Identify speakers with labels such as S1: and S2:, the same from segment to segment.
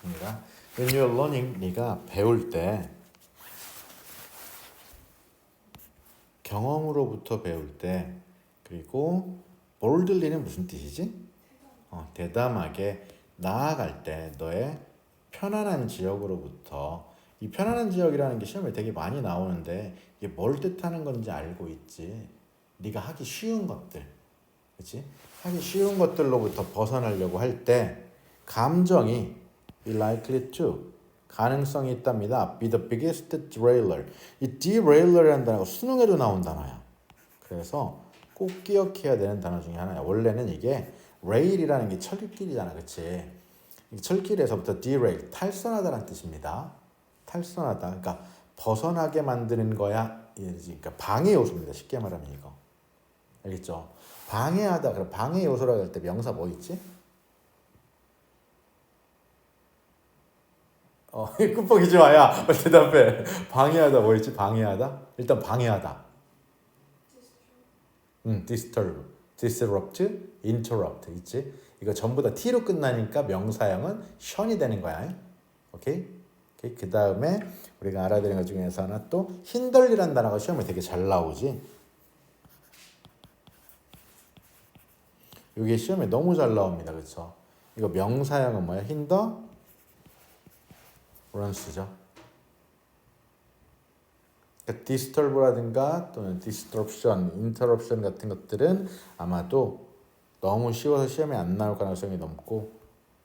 S1: 좋습니다. When you're learning, 네가 배울 때 경험으로부터 배울 때 그리고 boldly는 무슨 뜻이지? 어, 대담하게 나아갈 때 너의 편안한 지역으로부터 이 편안한 지역이라는 게 시험에 되게 많이 나오는데 이게 뭘 뜻하는 건지 알고 있지. 네가 하기 쉬운 것들, 그렇지? 하기 쉬운 것들로부터 벗어나려고 할 때 감정이 likely to 가능성이 있답니다. be the biggest derailer. 이 derailer이라는 단어가 수능에도 나온 단어야. 그래서 꼭 기억해야 되는 단어 중에 하나야. 원래는 이게 rail이라는 게 철길이잖아, 그렇지? 철길에서부터 derail, 탈선하다라는 뜻입니다. 탈선하다. 그러니까 벗어나게 만드는 거야. 그러니까 방해 요소입니다. 쉽게 말하면 이거. 알겠죠? 방해하다. 그럼 방해 요소라고 할 때 명사 뭐 있지? 어, 끝보기지 마야. 대답해. 방해하다 뭐 있지? 방해하다? 일단 방해하다. 음, disturb, disrupt, interrupt 있지? 이거 전부 다 t로 끝나니까 명사형은 션이 되는 거야. 오케이? 오케이? 그 다음에 우리가 알아야 것 중에서 하나 또 힌덜리라는 단어가 시험에 되게 잘 나오지. 이게 시험에 너무 잘 나옵니다. 그렇죠? 이거 명사형은 뭐야? 힌더 런스죠. 그러니까 disturb라든가 또는 disruption, interruption 같은 것들은 아마도 너무 쉬워서 시험에 안 나올 가능성이 높고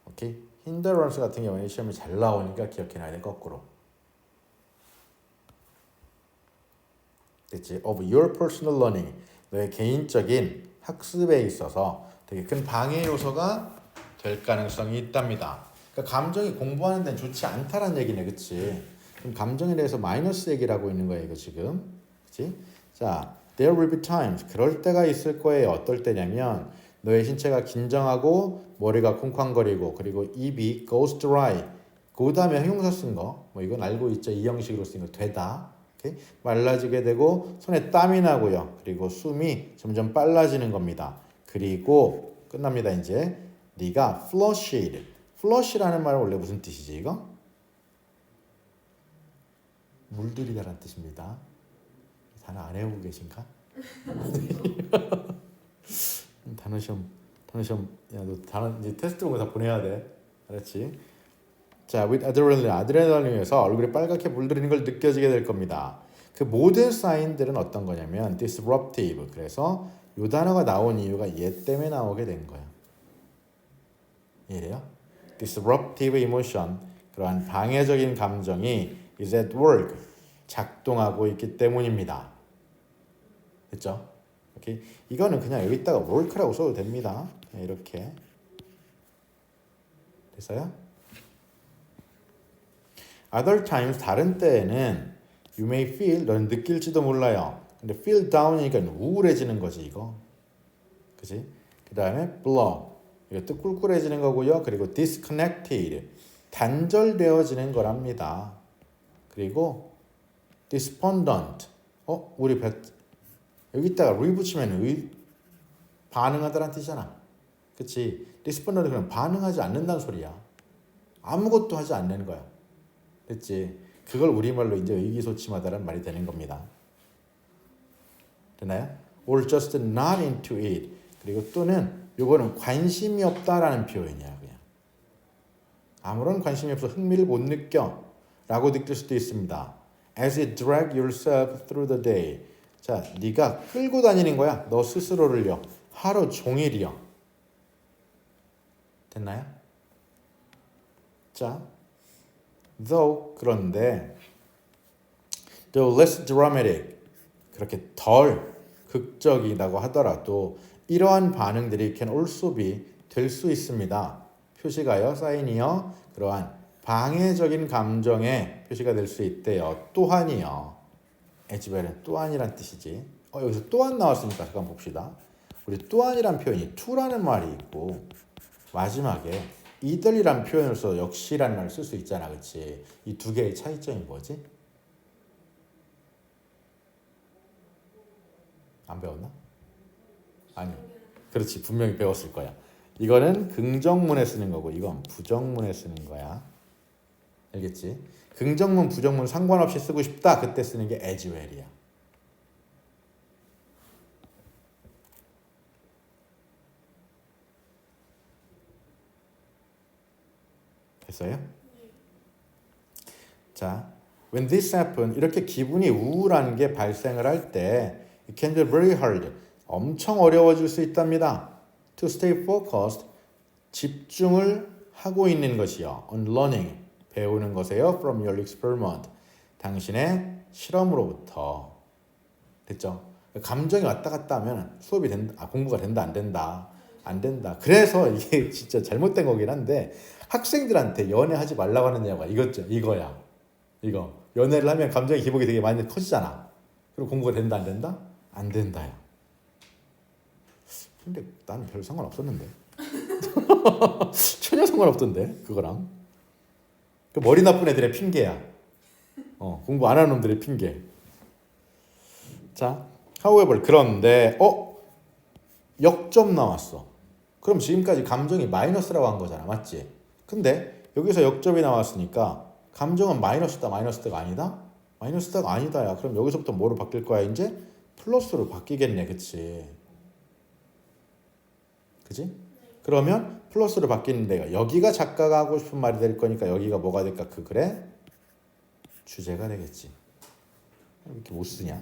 S1: 오케이? hindrance 같은 경우에 시험에 잘 나오니까 기억해놔야 돼 거꾸로 됐지? of your personal learning 너의 개인적인 학습에 있어서 되게 큰 방해 요소가 될 가능성이 있답니다. 그러니까 감정이 공부하는 데는 좋지 않다라는 얘기네, 그렇지? 그럼 감정에 대해서 마이너스 얘기를 하고 있는 거야, 이거 지금, 그렇지? 자, there will be times 그럴 때가 있을 거예요. 어떨 때냐면 너의 신체가 긴장하고 머리가 쿵쾅거리고 그리고 입이 goes dry. 그 다음에 형용사 쓴 거, 뭐 이건 알고 있죠. 이 형식으로 쓴 거 되다. 말라지게 되고 손에 땀이 나고요. 그리고 숨이 점점 빨라지는 겁니다. 그리고 끝납니다. 이제 네가 flushed. Flush라는 말은 원래 무슨 뜻이지 이거? 물들이다라는 뜻입니다. 단어 안 해보고 계신가? 단어 시험, 단어 시험, 야 너 단어 이제 테스트 본거 다 보내야 돼, 알았지? 자, with adrenaline, 아드레날린에서 얼굴이 빨갛게 물들이는 걸 느껴지게 될 겁니다. 그 모든 사인들은 어떤 거냐면 disruptive. 그래서 이 단어가 나온 이유가 얘 때문에 나오게 된 거야. 이해돼요? Disruptive emotion 그러한 방해적인 감정이 is at work 작동하고 있기 때문입니다. 됐죠? 오케이. 이거는 그냥 여기다가 work라고 써도 됩니다. 그냥 이렇게 됐어요? Other times 다른 때에는 you may feel 넌 느낄지도 몰라요. 근데 feel down이니까 우울해지는 거지 이거. 그지? 그 다음에 blow 이것도 꿀꿀해지는 거고요. 그리고 disconnected 단절되어지는 거랍니다. 그리고 despondent 어 우리 배 여기다가 re 붙이면 의 반응하다란 뜻이잖아. 그치? despondent 그냥 반응하지 않는다는 소리야. 아무것도 하지 않는 거야. 됐지? 그걸 우리말로 이제 의기소침하다는 말이 되는 겁니다. 되나요? or just not into it. 그리고 또는 요거는 관심이 없다라는 표현이야 그냥. 아무런 관심이 없어 흥미를 못 느껴 라고 느낄 수도 있습니다. As you drag yourself through the day. 자, 네가 끌고 다니는 거야. 너 스스로를요. 하루 종일이요. 됐나요? 자, though 그런데 though less dramatic 그렇게 덜 극적이라고 하더라도 이러한 반응들이 can also be 될 수 있습니다. 표시가요, 사인이요. 그러한 방해적인 감정의 표시가 될 수 있대요. 또한이요. 에지벨은 또한이란 뜻이지. 어, 여기서 또한 나왔으니까 잠깐 봅시다. 우리 또한이란 표현이 to라는 말이 있고 마지막에 이들이란 써 역시라는 말을 쓸 수 있잖아, 그렇지? 이 두 개의 차이점이 뭐지? 안 배웠나? 아니, 그렇지 분명히 배웠을 거야. 이거는 긍정문에 쓰는 거고 이건 부정문에 쓰는 거야. 알겠지? 긍정문 부정문 상관없이 쓰고 싶다. 그때 쓰는 게 as well이야. 됐어요? 자, when this happen 이렇게 기분이 우울한 게 발생을 할 때 it can be very hard 엄청 어려워질 수 있답니다. to stay focused 집중을 하고 있는 것이요. on learning 배우는 것에요. from your experiment 당신의 실험으로부터 됐죠? 감정이 왔다 갔다 하면 수업이 된다, 아, 공부가 된다 안 된다 안 된다. 그래서 이게 진짜 잘못된 거긴 한데 학생들한테 연애하지 말라고 하는 이유가 이거죠. 이거야. 이거 연애를 하면 감정의 기복이 되게 많이 커지잖아. 그럼 공부가 된다 안 된다? 안 된다요. 근데 나는 별 상관 없었는데 전혀 상관 없던데 그거랑 그 머리 나쁜 애들의 핑계야. 어 공부 안 하는 놈들의 핑계. 자, however 그런데 어 역점 나왔어. 그럼 지금까지 감정이 마이너스라고 한 거잖아, 맞지? 근데 여기서 역점이 나왔으니까 감정은 마이너스다, 마이너스다가 아니다? 마이너스다가 아니다야. 그럼 여기서부터 뭐로 바뀔 거야, 이제? 플러스로 바뀌겠네, 그치? 그지? 그러면 플러스로 바뀌는 데가 여기가 작가가 하고 싶은 말이 될 거니까 여기가 뭐가 될까? 그 글의 주제가 되겠지. 왜 이렇게 못 쓰냐?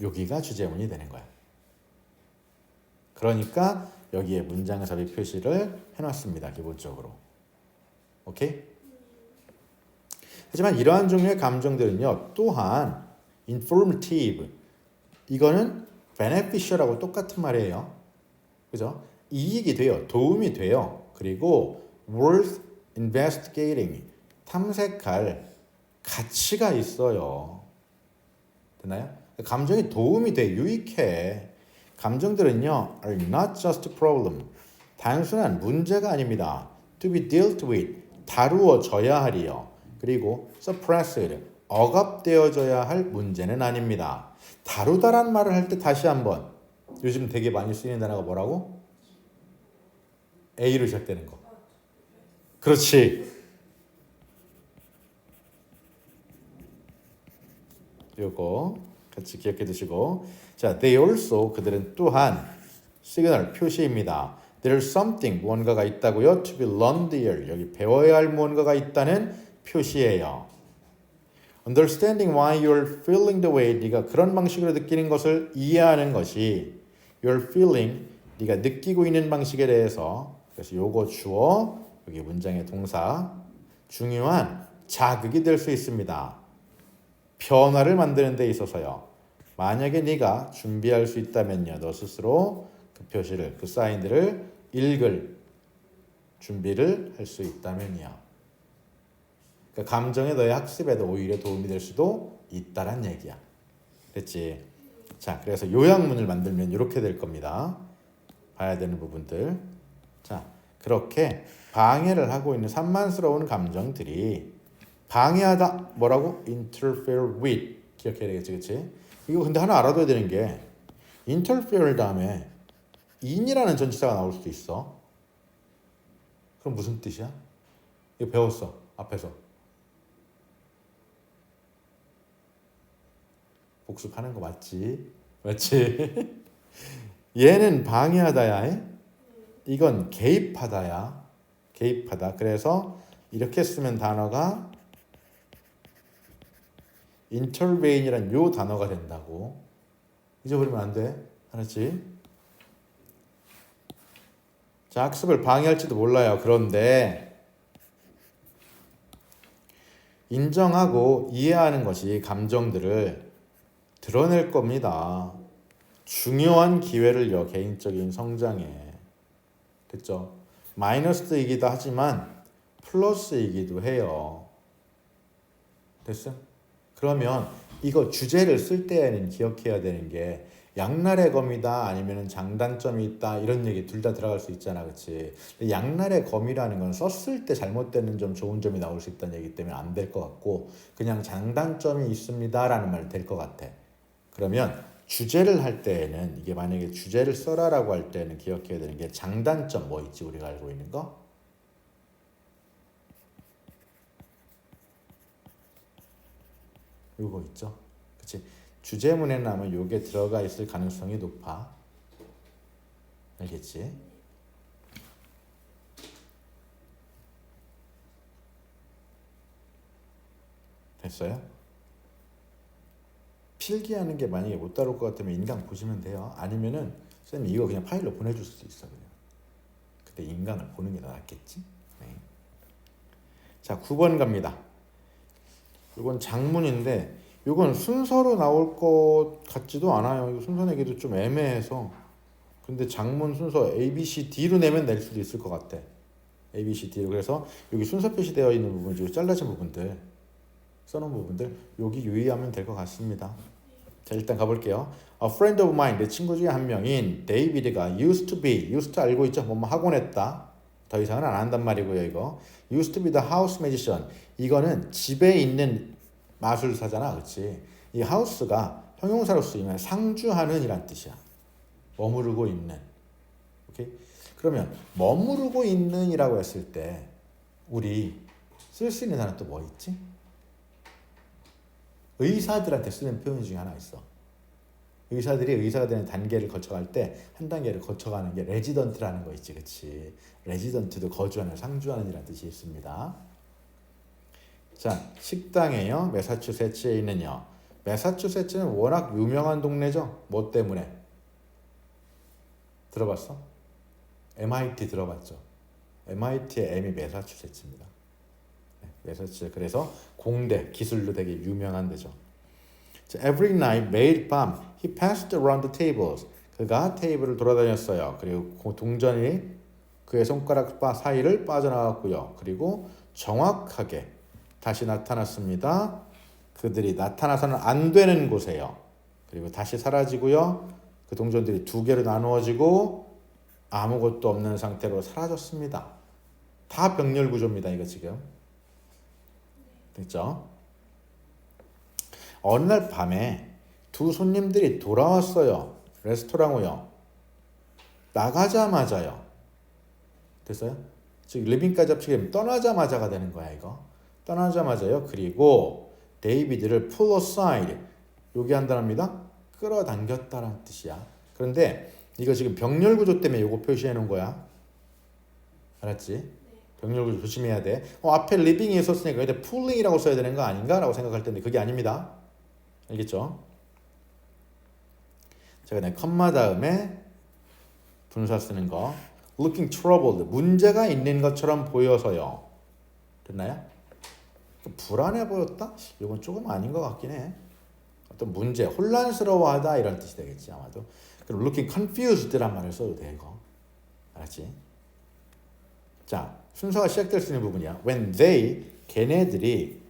S1: 여기가 주제문이 되는 거야. 그러니까 여기에 문장 삽입 표시를 해놨습니다. 기본적으로. 오케이? 하지만 이러한 종류의 감정들은요. 또한 informative 이거는 beneficial하고 똑같은 말이에요. 그죠? 이익이 돼요. 도움이 돼요. 그리고 worth investigating 탐색할 가치가 있어요. 됐나요? 감정이 도움이 돼 유익해. 감정들은요 are not just problem 단순한 문제가 아닙니다. to be dealt with 다루어져야 하리요. 그리고 suppressed 억압되어져야 할 문제는 아닙니다. 다루다란 말을 할 때 다시 한번 요즘 되게 많이 쓰이는 단어가 뭐라고? A로 시작되는 거. 그렇지. 요거 같이 기억해 두시고 자, they also 그들은 또한 시그널 표시입니다. There's something 무언가가 있다고요. To be learned here 여기 배워야 할 무언가가 있다는 표시예요. Understanding why you're feeling the way 네가 그런 방식으로 느끼는 것을 이해하는 것이 you're feeling 네가 느끼고 있는 방식에 대해서 그래서 요거 주어 여기 문장의 동사 중요한 자극이 될 수 있습니다. 변화를 만드는 데 있어서요. 만약에 네가 준비할 수 있다면요. 너 스스로 그 표시를 그 사인들을 읽을 준비를 할 수 있다면요. 그 감정의 너의 학습에도 오히려 도움이 될 수도 있다란 얘기야. 됐지? 자, 그래서 요약문을 만들면 이렇게 될 겁니다. 봐야 되는 부분들. 자, 그렇게 방해를 하고 있는 산만스러운 감정들이 방해하다 뭐라고? interfere with 기억해야 되겠지, 그렇지? 이거 근데 하나 알아둬야 되는 게 interfere 다음에 in이라는 전치사가 나올 수도 있어. 그럼 무슨 뜻이야? 이거 배웠어 앞에서. 복습하는 거 맞지? 맞지? 얘는 방해하다야. 이건 개입하다야. 개입하다. 그래서 이렇게 쓰면 단어가 intervene이란 요 단어가 된다고. 잊어버리면 안 돼. 알았지? 자, 학습을 방해할지도 몰라요. 그런데 인정하고 이해하는 것이 감정들을 드러낼 겁니다. 중요한 기회를요, 개인적인 성장에. 됐죠? 마이너스이기도 하지만 플러스이기도 해요. 됐어? 그러면 이거 주제를 쓸 때에는 기억해야 되는 게 양날의 검이다 아니면 장단점이 있다 이런 얘기 둘 다 들어갈 수 있잖아 그치 양날의 검이라는 건 썼을 때 잘못되는 점 좋은 점이 나올 수 있다는 얘기 때문에 안 될 것 같고 그냥 장단점이 있습니다 라는 말 될 것 같아 그러면 주제를 할 때에는 이게 만약에 주제를 써라라고 할 때는 기억해야 되는 게 장단점 뭐 있지 우리가 알고 있는 거? 요거 있죠. 그치? 주제문에 나면 요게 들어가 있을 가능성이 높아. 알겠지? 됐어요? 필기하는 게 만약에 못 다룰 것 같으면 인강 보시면 돼요. 아니면은 쌤이 이거 그냥 파일로 보내줄 수도 있어 그냥. 그때 인강을 보는 게 낫겠지? 네. 자 9번 갑니다. 이건 장문인데 이건 순서로 나올 것 같지도 않아요. 이거 순서 내기도 좀 애매해서. 근데 장문 순서 A, B, C, D로 내면 낼 수도 있을 것 같아. A, B, C, D로. 그래서 여기 순서 표시되어 있는 부분 중에 잘라진 부분들, 써놓은 부분들 여기 유의하면 될 것 같습니다. 자 일단 가볼게요. A friend of mine, 내 친구 중에 한 명인 데이비드가 used to be, used to 알고 있죠? 뭐뭐 하곤 했다. 더 이상은 안 한단 말이고요, 이거. used to be the house magician. 이거는 집에 있는 마술사잖아, 그렇지? 이 house가 형용사로 쓰이면 상주하는 이란 뜻이야. 머무르고 있는. 오케이? 그러면 머무르고 있는이라고 했을 때 우리 쓸 수 있는 단어 또 뭐 있지? 의사들한테 쓰는 표현 중에 하나 있어. 의사들이 의사가 되는 단계를 거쳐갈 때 한 단계를 거쳐가는 게 레지던트라는 거 있지, 그렇지? 레지던트도 거주하는, 상주하는 이라는 뜻이 있습니다. 자, 식당에요. 매사추세츠에 있는요. 매사추세츠는 워낙 유명한 동네죠. 뭐 때문에? 들어봤어? MIT 들어봤죠? MIT의 M이 매사추세츠입니다. 네, 매사추 그래서 공대 기술로 되게 유명한 데죠. 자, Every night 매일 밤 he passed around the tables. 그가 테이블을 돌아다녔어요. 그리고 그 동전이 그의 손가락 바 사이를 빠져나갔고요. 그리고 정확하게 다시 나타났습니다. 그들이 나타나서는 안 되는 곳에요. 그리고 다시 사라지고요. 그 동전들이 두 개로 나누어지고 아무것도 없는 상태로 사라졌습니다. 다 병렬 구조입니다. 이거 지금 됐죠? 어느 날 밤에 두 손님들이 돌아왔어요. 레스토랑으요. 나가자마자요. 됐어요? 즉 리빙까지 합치면 떠나자마자가 되는 거야 이거. 떠나자마자요. 그리고 데이비드를 pull aside 요기 한다랍니다. 끌어당겼다라는 뜻이야. 그런데 이거 지금 병렬 구조 때문에 요거 표시해 놓은 거야. 알았지? 구조 조심해야 돼. 어, 앞에 리빙이 있었으니까 근데 pulling이라고 써야 되는 거 아닌가라고 생각할 텐데 그게 아닙니다. 알겠죠? 자, 그다음에 컴마 다음에 분사 쓰는 거. looking troubled. 문제가 있는 것처럼 보여서요. 됐나요? 불안해 보였다? 이건 조금 아닌 것 같긴 해. 어떤 문제, 혼란스러워하다 이런 뜻이 되겠지 아마도. 그럼 looking confused란 말을 써도 돼 이거. 알았지? 자, 순서가 시작될 수 있는 부분이야. When they, 걔네들이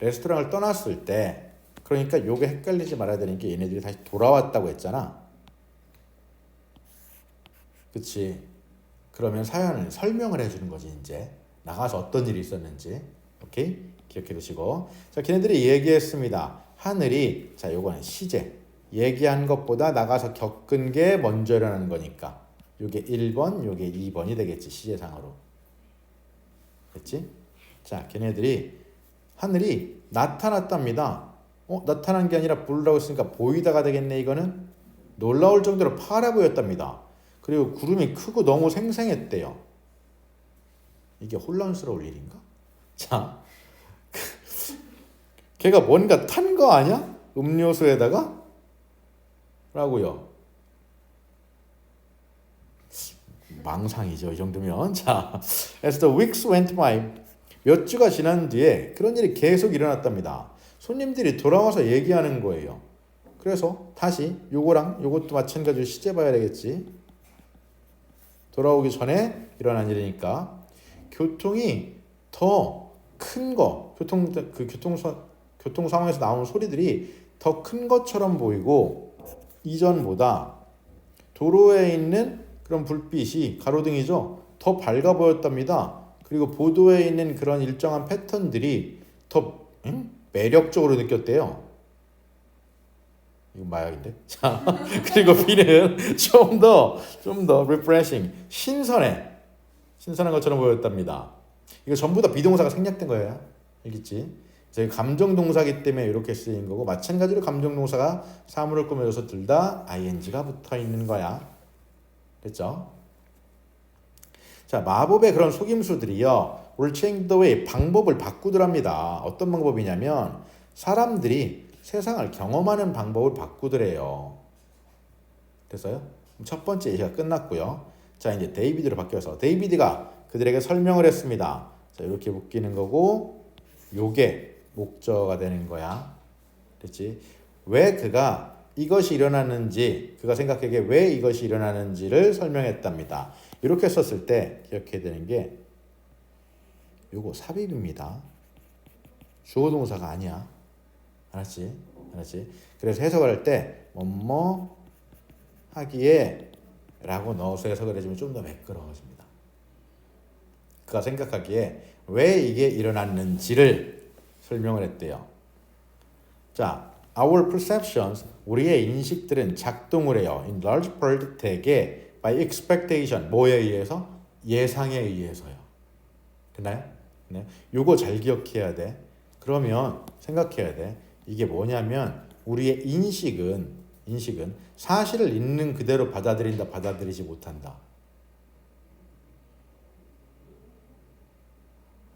S1: 레스토랑을 떠났을 때, 그러니까 요게 헷갈리지 말아야 되는 게 얘네들이 다시 돌아왔다고 했잖아. 그치? 그러면 사연을 설명을 해주는 거지 이제. 나가서 어떤 일이 있었는지. 오케이? 기억해 두시고. 자 걔네들이 얘기했습니다. 하늘이 자 요거는 시제. 얘기한 것보다 나가서 겪은 게 먼저 일어나는 거니까. 요게 1번 요게 2번이 되겠지 시제상으로 됐지 자 걔네들이 하늘이 나타났답니다 어 나타난 게 아니라 부르라고 했으니까 보이다가 되겠네 이거는 놀라울 정도로 파래 보였답니다 그리고 구름이 크고 너무 생생했대요. 이게 혼란스러울 일인가? 자, 걔가 뭔가 탄 거 아니야? 음료수에다가? 라고요. 망상이죠, 이 정도면. 자, as the weeks went by, 몇 주가 지난 뒤에 그런 일이 계속 일어났답니다. 손님들이 돌아와서 얘기하는 거예요. 그래서 다시 요거랑 요것도 마찬가지로 시제 봐야 되겠지. 돌아오기 전에 일어난 일이니까 교통이 더 큰 거, 교통 그 교통 교통 상황에서 나오는 소리들이 더 큰 것처럼 보이고 이전보다 도로에 있는 그런 불빛이 가로등이죠. 더 밝아 보였답니다. 그리고 보도에 있는 그런 일정한 패턴들이 더 응? 매력적으로 느꼈대요. 이거 마약인데. 자, 그리고 B는 좀 더, 좀 더 refreshing, 신선해. 신선한 것처럼 보였답니다. 이거 전부 다 비동사가 생략된 거예요. 알겠지? 저희 감정 동사기 때문에 이렇게 쓰인 거고 마찬가지로 감정 동사가 사물을 꾸며줘서 둘 다 ing가 붙어 있는 거야. 됐죠? 자, 마법의 그런 속임수들이요. will change 방법을 바꾸더랍니다. 어떤 방법이냐면 사람들이 세상을 경험하는 방법을 바꾸더래요. 됐어요? 첫 번째 예시가 끝났고요. 자, 이제 데이비드로 바뀌어서 데이비드가 그들에게 설명을 했습니다. 자, 이렇게 묶이는 거고 요게 목적어가 되는 거야. 됐지? 왜 그가 이것이 일어나는지 그가 생각하기에 왜 이것이 일어나는지를 설명했답니다. 이렇게 썼을 때 기억해야 되는 게 요거 삽입입니다. 주어 동사가 아니야. 알았지? 알았지? 그래서 해석을 할때 뭐뭐 하기에 라고 넣어서 해석을 해주면 좀 더 매끄러워집니다. 그가 생각하기에 왜 이게 일어났는지를 설명을 했대요. 자, our perceptions, 우리의 인식들은 작동을 해요. In large part 대개 by expectation, 뭐에 의해서? 예상에 의해서요. 됐나요? 네. 요거 잘 기억해야 돼. 그러면 생각해야 돼. 이게 뭐냐면 우리의 인식은 인식은 사실을 있는 그대로 받아들인다 받아들이지 못한다.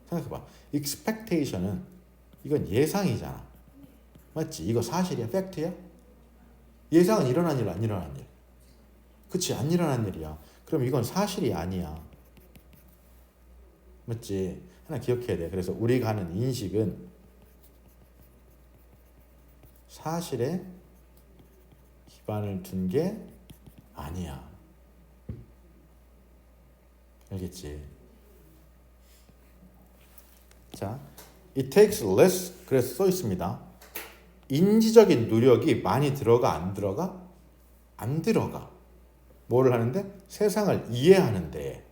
S1: 생각해봐. expectation은 이건 예상이잖아. 맞지? 이거 사실이야? 팩트야? 예상은 일어난 일, 안 일어난 일. 그치? 안 일어난 일이야. 그럼 이건 사실이 아니야. 맞지? 하나 기억해야 돼. 그래서 우리가 하는 인식은 사실에 기반을 둔 게 아니야. 알겠지? 자, it takes less 그래서 써 있습니다. 인지적인 노력이 많이 들어가 안 들어가? 안 들어가. 뭐를 하는데? 세상을 이해하는데.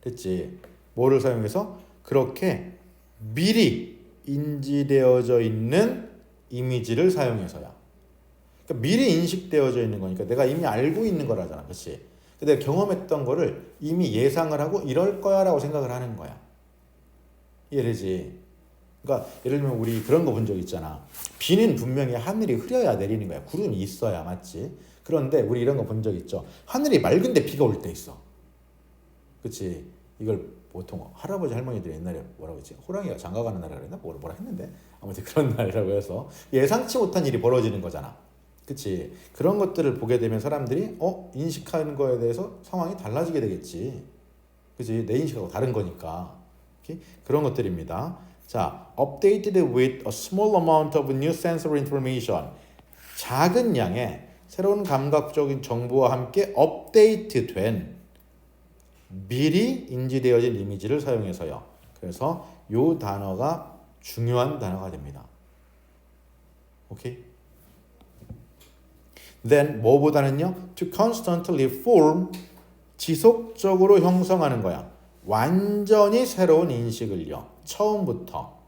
S1: 됐지? 뭐를 사용해서? 그렇게 미리 인지되어져 있는 이미지를 사용해서야. 그러니까 미리 인식되어져 있는 거니까 내가 이미 알고 있는 거라잖아. 그렇지? 근데 경험했던 거를 이미 예상을 하고 이럴 거야 라고 생각을 하는 거야. 이해되지? 그러니까 예를 들면 우리 그런 거 본 적 있잖아. 비는 분명히 하늘이 흐려야 내리는 거야. 구름이 있어야 맞지? 그런데 우리 이런 거 본 적 있죠. 하늘이 맑은데 비가 올 때 있어. 그치? 이걸 보통 할아버지 할머니들이 옛날에 뭐라고 했지? 호랑이가 장가 가는 날이라 그랬나? 뭐라, 뭐라 했는데 아무튼 그런 날이라고 해서 예상치 못한 일이 벌어지는 거잖아. 그치? 그런 것들을 보게 되면 사람들이 어? 인식하는 거에 대해서 상황이 달라지게 되겠지. 그치? 내 인식하고 다른 거니까. 오케이? 그런 것들입니다. 자, updated with a small amount of new sensory information. 작은 양의 새로운 감각적인 정보와 함께 업데이트된 미리 인지되어진 이미지를 사용해서요. 그래서 요 단어가 중요한 단어가 됩니다. 오케이? then 뭐보다는요? to constantly form 지속적으로 형성하는 거야. 완전히 새로운 인식을요. 처음부터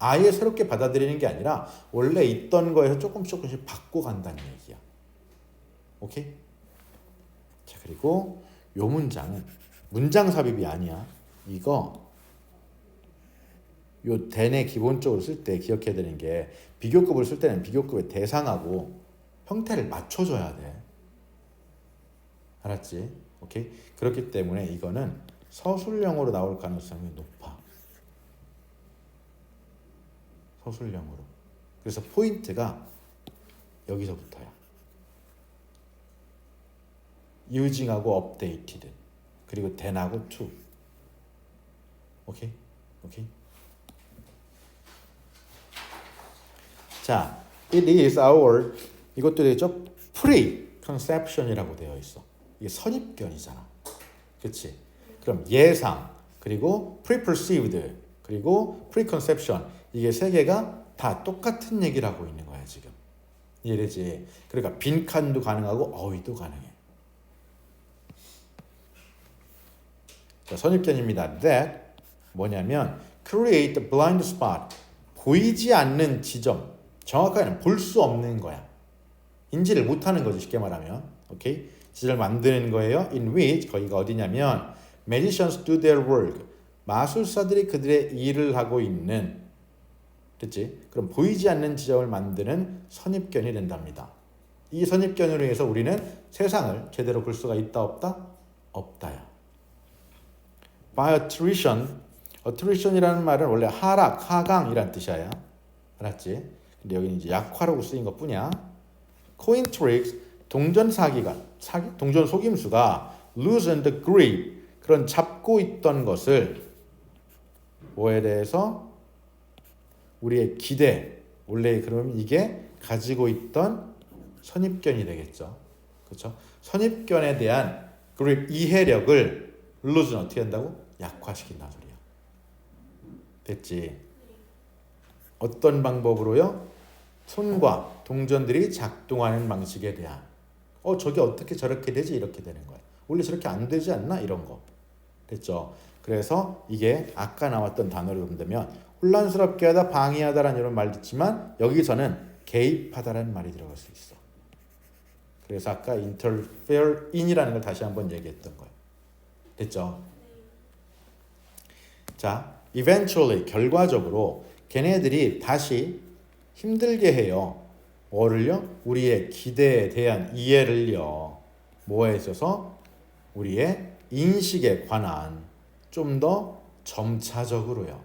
S1: 아예 새롭게 받아들이는 게 아니라 원래 있던 거에서 조금 조금씩 바꿔 간다는 얘기야. 오케이? 자 그리고 요 문장은 문장 삽입이 아니야. 이거 요 대내 기본적으로 쓸 때 기억해야 되는 게 비교급을 쓸 때는 비교급의 대상하고 형태를 맞춰줘야 돼. 알았지? 오케이? 그렇기 때문에 이거는 서술형으로 나올 가능성이 높아. 서술형으로. 그래서 포인트가 여기서부터야. using하고 updated 그리고 then하고 to. 오케이? 오케이? 자, it is our 이것도 되죠? pre-conception이라고 되어 있어. 이게 선입견이잖아. 그렇지? 그럼 예상 그리고 preperceived 그리고 preconception 이게 세 개가 다 똑같은 얘기를 하고 있는 거야 지금. 이해되지? 그러니까 빈칸도 가능하고 어휘도 가능해. 자, 선입견입니다. That 뭐냐면 create blind spot 보이지 않는 지점 정확하게는 볼 수 없는 거야. 인지를 못하는 거지 쉽게 말하면. 오케이? 지절을 만드는 거예요. In which 거기가 어디냐면 magicians do their work 마술사들이 그들의 일을 하고 있는 됐지 그럼 보이지 않는 지점을 만드는 선입견이 된답니다. 이 선입견으로 인해서 우리는 세상을 제대로 볼 수가 있다 없다? 없다요. By attrition. Attrition이라는 말은 원래 하락 하강이란 뜻이야 알았지? 근데 여기는 이제 약화라고 쓰인 것 뿐이야. Coin tricks 동전 사기가 사기? 동전 속임수가 loosen the grip 그런 잡고 있던 것을 뭐에 대해서 우리의 기대 원래 그러면 이게 가지고 있던 선입견이 되겠죠. 그렇죠? 선입견에 대한 그립 이해력을 loosen 어떻게 한다고? 약화시킨다 소리야. 됐지? 어떤 방법으로요? 손과 동전들이 작동하는 방식에 대한. 어 저게 어떻게 저렇게 되지? 이렇게 되는 거야. 원래 저렇게 안 되지 않나? 이런 거. 됐죠 그래서 이게 아까 나왔던 단어를 본다면 혼란스럽게 하다 방해하다라는 이런 말 듣지만 여기서는 개입하다라는 말이 들어갈 수 있어 그래서 아까 interfere in이라는 걸 다시 한번 얘기했던 거예요 됐죠 자 eventually 결과적으로 걔네들이 다시 힘들게 해요. 뭐를요? 우리의 기대에 대한 이해를요. 뭐에 있어서 우리의 인식에 관한 좀 더 점차적으로요.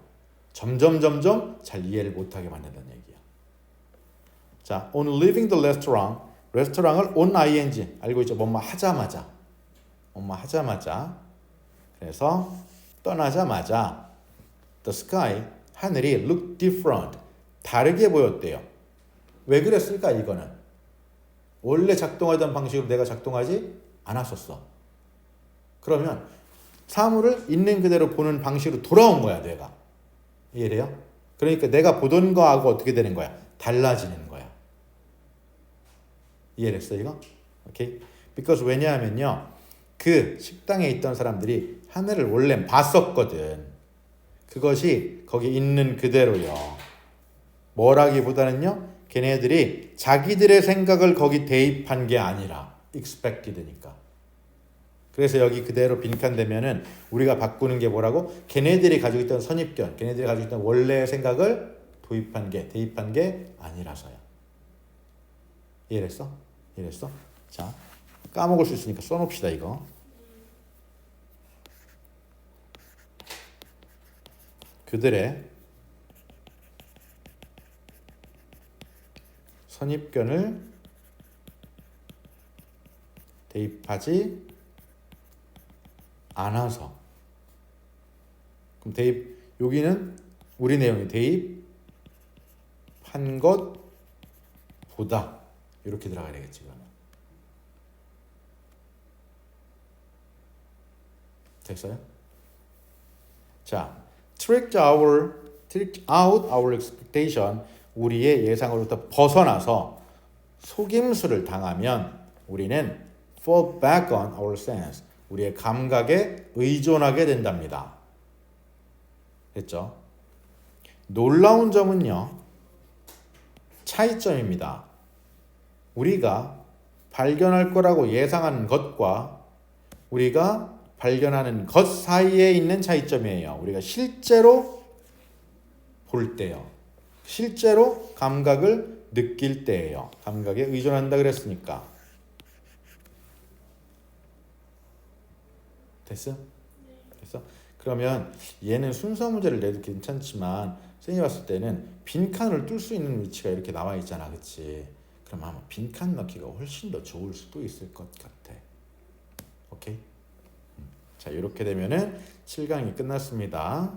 S1: 점점 점점 잘 이해를 못하게 만든다는 얘기야. 자, on leaving the restaurant, 레스토랑을 on ing 알고 있죠? 뭐뭐 하자마자, 뭐뭐 하자마자. 그래서 떠나자마자 the sky 하늘이 look different 다르게 보였대요. 왜 그랬을까 이거는? 원래 작동하던 방식으로 내가 작동하지 않았었어. 그러면 사물을 있는 그대로 보는 방식으로 돌아온 거야 내가. 이해돼요? 그러니까 내가 보던 거하고 어떻게 되는 거야? 달라지는 거야. 이해됐어 이거? 오케이? because 왜냐하면요. 그 식당에 있던 사람들이 하늘을 원래 봤었거든. 그것이 거기 있는 그대로요. 뭐라기보다는요. 걔네들이 자기들의 생각을 거기 대입한 게 아니라 expected니까. 그래서 여기 그대로 빈칸되면은 우리가 바꾸는 게 뭐라고? 걔네들이 가지고 있던 선입견, 걔네들이 가지고 있던 원래의 생각을 도입한 게, 대입한 게 아니라서야. 이해했어? 이해했어? 자, 까먹을 수 있으니까 써놓읍시다 이거. 그들의 선입견을 대입하지 않아서. 그럼 대입 여기는 우리 내용이 대입한 것 보다 이렇게 들어가야 되겠지 그러면. 됐어요? 자, tricked our tricked out our expectation 우리의 예상으로부터 벗어나서 속임수를 당하면 우리는 fall back on our sense 우리의 감각에 의존하게 된답니다. 됐죠? 놀라운 점은요. 차이점입니다. 우리가 발견할 거라고 예상하는 것과 우리가 발견하는 것 사이에 있는 차이점이에요. 우리가 실제로 볼 때요. 실제로 감각을 느낄 때예요. 감각에 의존한다 그랬으니까. 됐어? 됐어? 그러면 얘는 순서 문제를 내도 괜찮지만 쌤이 봤을 때는 빈칸을 뚫을 수 있는 위치가 이렇게 나와 있잖아. 그치? 그럼 아마 빈칸 넣기가 훨씬 더 좋을 수도 있을 것 같아. 오케이? 자, 이렇게 되면은 7강이 끝났습니다.